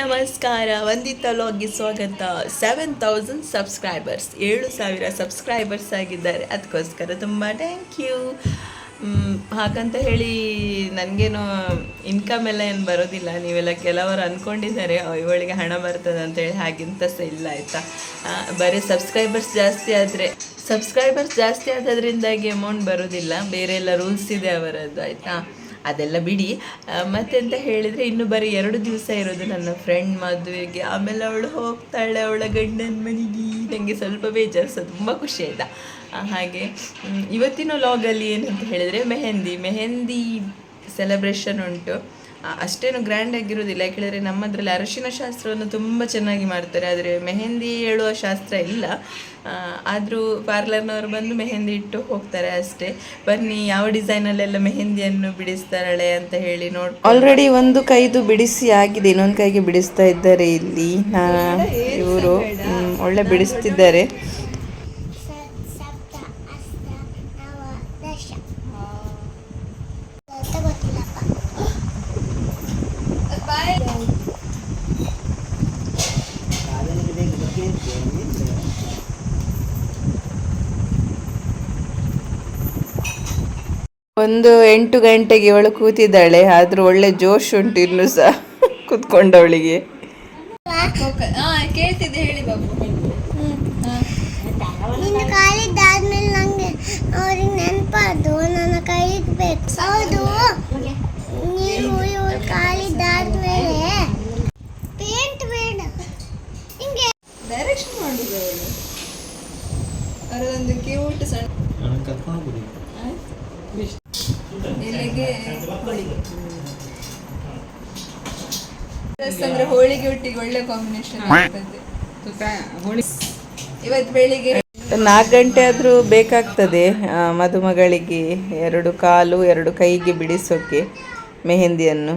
ನಮಸ್ಕಾರ. ವಂದಿತ ಲಾಗ್ಗೆ ಸ್ವಾಗತ. Seven thousand subscribers ಏಳು ಸಾವಿರ ಸಬ್ಸ್ಕ್ರೈಬರ್ಸ್ ಆಗಿದ್ದಾರೆ. ಅದಕ್ಕೋಸ್ಕರ ತುಂಬ ಥ್ಯಾಂಕ್ ಯು ಹಾಗಂತ ಹೇಳಿ ನನಗೇನು ಇನ್ಕಮ್ ಎಲ್ಲ ಏನು ಬರೋದಿಲ್ಲ. ನೀವೆಲ್ಲ ಕೆಲವರು ಅಂದ್ಕೊಂಡಿದ್ದಾರೆ "ಓ, ಇವಳಿಗೆ ಹಣ ಬರ್ತದೆ ಅಂತೇಳಿ ಹಾಗಿಂತ ಸಹ ಇಲ್ಲ ಆಯಿತಾ? ಬರೀ ಸಬ್ಸ್ಕ್ರೈಬರ್ಸ್ ಜಾಸ್ತಿ ಆದರೆ ಸಬ್ಸ್ಕ್ರೈಬರ್ಸ್ ಜಾಸ್ತಿ ಆದದ್ರಿಂದಾಗಿ ಅಮೌಂಟ್ ಬರೋದಿಲ್ಲ. ಬೇರೆ ಎಲ್ಲ ರೂಲ್ಸ್ ಇದೆ ಅವರದ್ದು ಆಯಿತಾ? ಅದೆಲ್ಲ ಬಿಡಿ. ಮತ್ತೆಂತ ಹೇಳಿದರೆ ಇನ್ನು ಬರೀ ಎರಡು ದಿವಸ ಇರೋದು ನನ್ನ ಫ್ರೆಂಡ್ ಮದುವೆಗೆ. ಆಮೇಲೆ ಅವಳು ಹೋಗ್ತಾಳೆ ಅವಳ ಗಂಡನ ಮನೆಗೆ. ನನಗೆ ಸ್ವಲ್ಪ ಬೇಜಾರು ಸಹ ತುಂಬ ಖುಷಿ ಆಯಿತಾ? ಹಾಗೆ. ಇವತ್ತಿನ ಲಾಗಲ್ಲಿ ಏನಂತ ಹೇಳಿದರೆ ಮೆಹೆಂದಿ ಮೆಹೆಂದಿ ಸೆಲೆಬ್ರೇಷನ್ ಉಂಟು. ಅಷ್ಟೇನು ಗ್ರ್ಯಾಂಡ್ ಆಗಿರೋದಿಲ್ಲ. ಯಾಕೆಳಿದ್ರೆ ನಮ್ಮದ್ರಲ್ಲಿ ಅರಶಿನ ಶಾಸ್ತ್ರವನ್ನು ತುಂಬ ಚೆನ್ನಾಗಿ ಮಾಡ್ತಾರೆ. ಆದರೆ ಮೆಹೆಂದಿ ಹೇಳುವ ಶಾಸ್ತ್ರ ಇಲ್ಲ. ಆದರೂ ಪಾರ್ಲರ್ನವರು ಬಂದು ಮೆಹೆಂದಿ ಇಟ್ಟು ಹೋಗ್ತಾರೆ ಅಷ್ಟೇ. ಬನ್ನಿ ಯಾವ ಡಿಸೈನಲ್ಲೆಲ್ಲ ಮೆಹೆಂದಿಯನ್ನು ಬಿಡಿಸ್ತಾರಳೆ ಅಂತ ಹೇಳಿ ನೋಡಿ ಆಲ್ರೆಡಿ ಒಂದು ಕೈದು ಬಿಡಿಸಿ ಆಗಿದೆ. ಇನ್ನೊಂದು ಕೈಗೆ ಬಿಡಿಸ್ತಾ ಇದ್ದಾರೆ ಇಲ್ಲಿ. ಇವರು ಒಳ್ಳೆ ಬಿಡಿಸ್ತಿದ್ದಾರೆ ಸಪ್ತ ಅಷ್ಟ ನವ ದಶ ಗೊತ್ತಿಲ್ಲಪ್ಪ ಒಂದು ಎಂಟು ಗಂಟೆಗೆ ಇವಳು ಕೂತಿದ್ದಾಳೆ ಆದ್ರೂ ಒಳ್ಳೆ ಜೋಶ್ ಉಂಟು ಇನ್ನು ಸಹ ಕೂತ್ಕೊಂಡವಳಿಗೆ. ನೀವು ಇವ್ರ ಕಾಲಿದ್ದಾದ್ಮೇಲೆ ಪೇಂಟ್ ಬೇಡ. ಎಲೆಗೆ ಹೋಳಿಗೆ ಅಂದ್ರೆ ಹೋಳಿಗೆ ಒಟ್ಟಿಗೆ ಒಳ್ಳೆ ಕಾಂಬಿನೇಷನ್ ಆಗ್ತದೆ. ಇವತ್ತು ಬೆಳಿಗ್ಗೆ ನಾಲ್ಕು ಗಂಟೆ ಆದರೂ ಬೇಕಾಗ್ತದೆ ಆ, ಮದುಮಗಳಿಗೆ ಎರಡು ಕಾಲು ಎರಡು ಕೈಗೆ ಬಿಡಿಸೋಕೆ ಮೆಹಂದಿಯನ್ನು.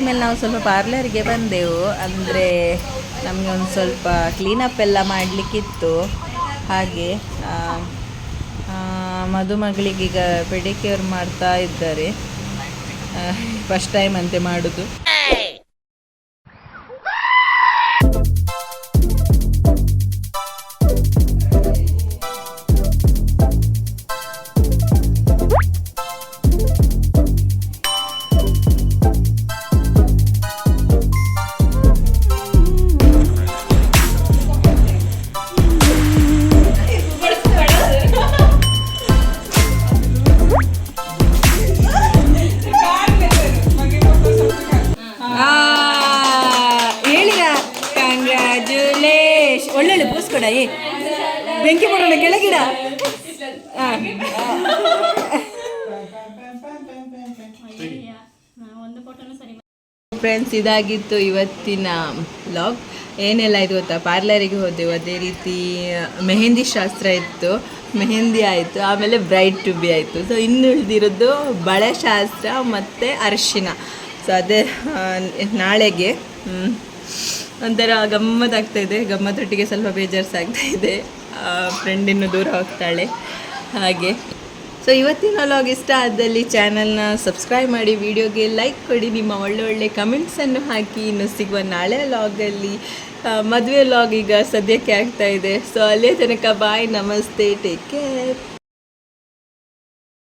ಹಾಕಿದ್ಮೇಲೆ ನಾವು ಸ್ವಲ್ಪ ಪಾರ್ಲರ್ಗೆ ಬಂದೆವು. ಅಂದರೆ ನಮಗೆ ಒಂದು ಸ್ವಲ್ಪ ಕ್ಲೀನಪ್ ಎಲ್ಲ ಮಾಡಲಿಕ್ಕಿತ್ತು. ಹಾಗೆ ಮದುಮಗಳಿಗೀಗ ಪೆಡಿಕ್ಯೂರ್ ಮಾಡ್ತಾ ಇದ್ದಾರೆ. ಫಸ್ಟ್ ಟೈಮ್ ಅಂತೆ ಮಾಡೋದು. ಒಳ್ಳೊಳ್ಳೆ ಪೂಸ್ಕೊಡ ಏ. ಬೆಂಕಿ ಬಿಡೋಣ ಕೆಳಗಿಡ. ಫ್ರೆಂಡ್ಸ್ ಇದಾಗಿತ್ತು ಇವತ್ತಿನ ಬ್ಲಾಗ್ ಏನೆಲ್ಲ ಇದು ಗೊತ್ತಾ? ಪಾರ್ಲರಿಗೆ ಹೋದೆವು. ಅದೇ ರೀತಿ ಮೆಹಂದಿ ಶಾಸ್ತ್ರ ಇತ್ತು. ಮೆಹಂದಿ ಆಯಿತು. ಆಮೇಲೆ ಬ್ರೈಟ್ ಟು ಬಿ ಆಯಿತು. ಸೊ ಇನ್ನು ಉಳಿದಿರೋದು ಬಳೆ ಶಾಸ್ತ್ರ ಮತ್ತು ಅರಿಶಿನ. ಸೊ ಅದೇ ನಾಳೆಗೆ, ಹ್ಮ್. ಒಂಥರ ಗಮ್ಮತ್ತಾಗ್ತಾ ಇದೆ. ಗಮ್ಮತ್ತೊಟ್ಟಿಗೆ ಸ್ವಲ್ಪ ಬೇಜಾರ್ಸ್ ಆಗ್ತಾ ಇದೆ. ಫ್ರೆಂಡ್ ಇನ್ನು ದೂರ ಹೋಗ್ತಾಳೆ. ಹಾಗೆ. ಸೊ ಇವತ್ತಿನ ಲಾಗ್ ಇಷ್ಟ ಆದಲ್ಲಿ ಚಾನಲ್ನ ಸಬ್ಸ್ಕ್ರೈಬ್ ಮಾಡಿ ವಿಡಿಯೋಗೆ ಲೈಕ್ ಕೊಡಿ, ನಿಮ್ಮ ಒಳ್ಳೆ ಒಳ್ಳೆ ಕಮೆಂಟ್ಸನ್ನು ಹಾಕಿ. ಇನ್ನು ಸಿಗುವ ನಾಳೆ ವ್ಲಾಗಲ್ಲಿ ಮದುವೆ ಲಾಗ್ ಈಗ ಸದ್ಯಕ್ಕೆ ಆಗ್ತಾ ಇದೆ. ಸೊ ಅಲ್ಲೇ ತನಕ ಬಾಯ್ ನಮಸ್ತೆ ಟೇಕ್ ಕೇರ್